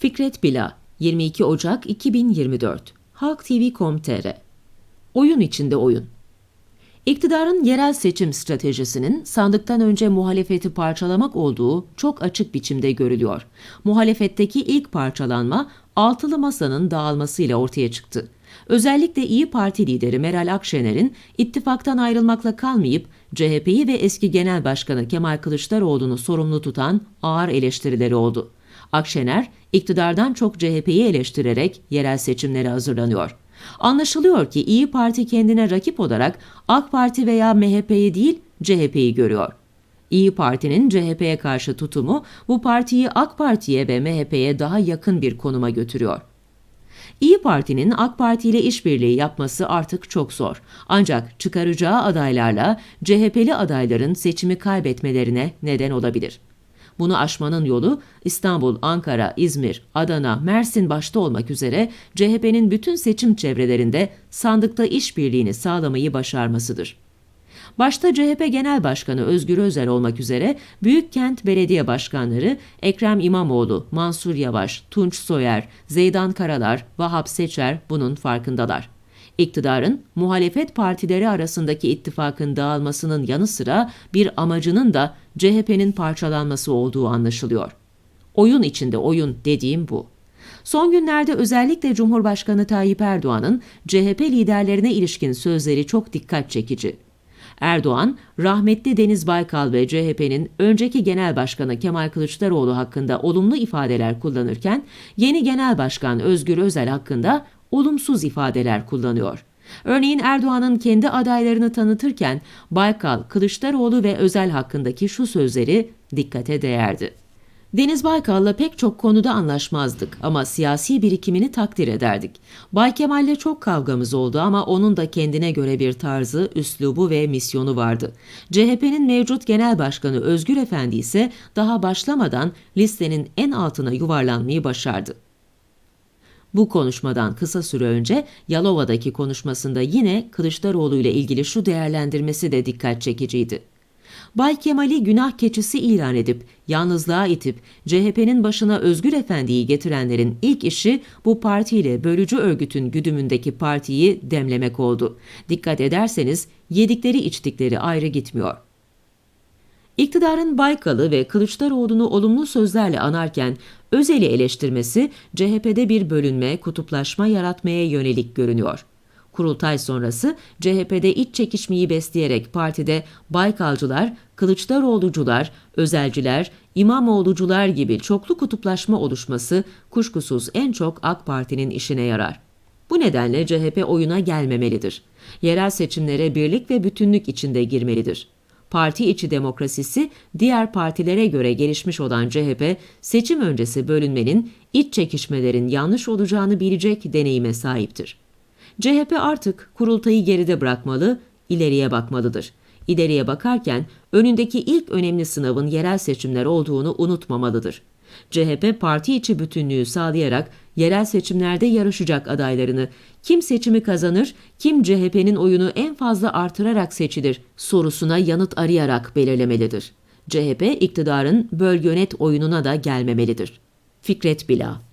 Fikret Bila, 22 Ocak 2024, Halk TV.com.tr Oyun içinde oyun. İktidarın yerel seçim stratejisinin sandıktan önce muhalefeti parçalamak olduğu çok açık biçimde görülüyor. Muhalefetteki ilk parçalanma altılı masanın dağılmasıyla ortaya çıktı. Özellikle İyi Parti lideri Meral Akşener'in ittifaktan ayrılmakla kalmayıp CHP'yi ve eski Genel Başkanı Kemal Kılıçdaroğlu'nu sorumlu tutan ağır eleştirileri oldu. Akşener, iktidardan çok CHP'yi eleştirerek yerel seçimlere hazırlanıyor. Anlaşılıyor ki İyi Parti kendine rakip olarak AK Parti veya MHP'yi değil CHP'yi görüyor. İyi Parti'nin CHP'ye karşı tutumu bu partiyi AK Parti'ye ve MHP'ye daha yakın bir konuma götürüyor. İyi Parti'nin AK Parti ile işbirliği yapması artık çok zor. Ancak çıkaracağı adaylarla CHP'li adayların seçimi kaybetmelerine neden olabilir. Bunu aşmanın yolu İstanbul, Ankara, İzmir, Adana, Mersin başta olmak üzere CHP'nin bütün seçim çevrelerinde sandıkta işbirliğini sağlamayı başarmasıdır. Başta CHP Genel Başkanı Özgür Özel olmak üzere büyük kent belediye başkanları Ekrem İmamoğlu, Mansur Yavaş, Tunç Soyer, Zeydan Karalar, Vahap Seçer bunun farkındalar. İktidarın muhalefet partileri arasındaki ittifakın dağılmasının yanı sıra bir amacının da CHP'nin parçalanması olduğu anlaşılıyor. Oyun içinde oyun dediğim bu. Son günlerde özellikle Cumhurbaşkanı Tayyip Erdoğan'ın CHP liderlerine ilişkin sözleri çok dikkat çekici. Erdoğan, rahmetli Deniz Baykal ve CHP'nin önceki genel başkanı Kemal Kılıçdaroğlu hakkında olumlu ifadeler kullanırken, yeni genel başkan Özgür Özel hakkında olumsuz ifadeler kullanıyor. Örneğin Erdoğan'ın kendi adaylarını tanıtırken Baykal, Kılıçdaroğlu ve Özel hakkındaki şu sözleri dikkate değerdi. Deniz Baykal'la pek çok konuda anlaşmazdık ama siyasi birikimini takdir ederdik. Bay Kemal'le çok kavgamız oldu ama onun da kendine göre bir tarzı, üslubu ve misyonu vardı. CHP'nin mevcut genel başkanı Özgür Efendi ise daha başlamadan listenin en altına yuvarlanmayı başardı. Bu konuşmadan kısa süre önce Yalova'daki konuşmasında yine Kılıçdaroğlu ile ilgili şu değerlendirmesi de dikkat çekiciydi. Bay Kemal'i günah keçisi ilan edip, yalnızlığa itip, CHP'nin başına Özgür Efendi'yi getirenlerin ilk işi bu partiyle bölücü örgütün güdümündeki partiyi demlemek oldu. Dikkat ederseniz yedikleri içtikleri ayrı gitmiyor. İktidarın Baykal'ı ve Kılıçdaroğlu'nu olumlu sözlerle anarken Özel'i eleştirmesi CHP'de bir bölünme, kutuplaşma yaratmaya yönelik görünüyor. Kurultay sonrası CHP'de iç çekişmeyi besleyerek partide Baykalcılar, Kılıçdaroğlucular, Özelciler, İmamoğlucular gibi çoklu kutuplaşma oluşması kuşkusuz en çok AK Parti'nin işine yarar. Bu nedenle CHP oyuna gelmemelidir. Yerel seçimlere birlik ve bütünlük içinde girmelidir. Parti içi demokrasisi diğer partilere göre gelişmiş olan CHP, seçim öncesi bölünmenin, iç çekişmelerin yanlış olacağını bilecek deneyime sahiptir. CHP artık kurultayı geride bırakmalı, ileriye bakmalıdır. İleriye bakarken önündeki ilk önemli sınavın yerel seçimler olduğunu unutmamalıdır. CHP parti içi bütünlüğü sağlayarak yerel seçimlerde yarışacak adaylarını kim seçimi kazanır, kim CHP'nin oyunu en fazla artırarak seçilir sorusuna yanıt arayarak belirlemelidir. CHP iktidarın bölgönet oyununa da gelmemelidir. Fikret Bila